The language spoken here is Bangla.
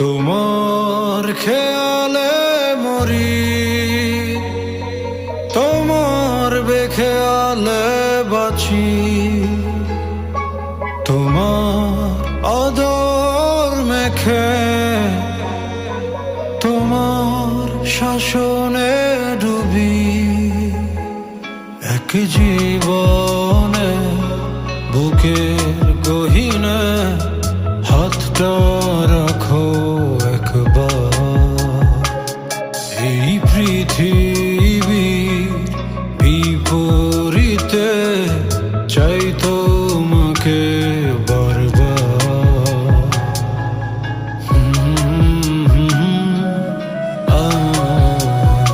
তোমার খেয়ালে মরি, তোমার বেখেয়ালে বাঁচি, তোমার আদর মেখে, তোমার শাসনে ডুবি, এক জীবনে বুকের গহিনে হাতটা পৃথিবী বিপরীতে চাই তোমাকে।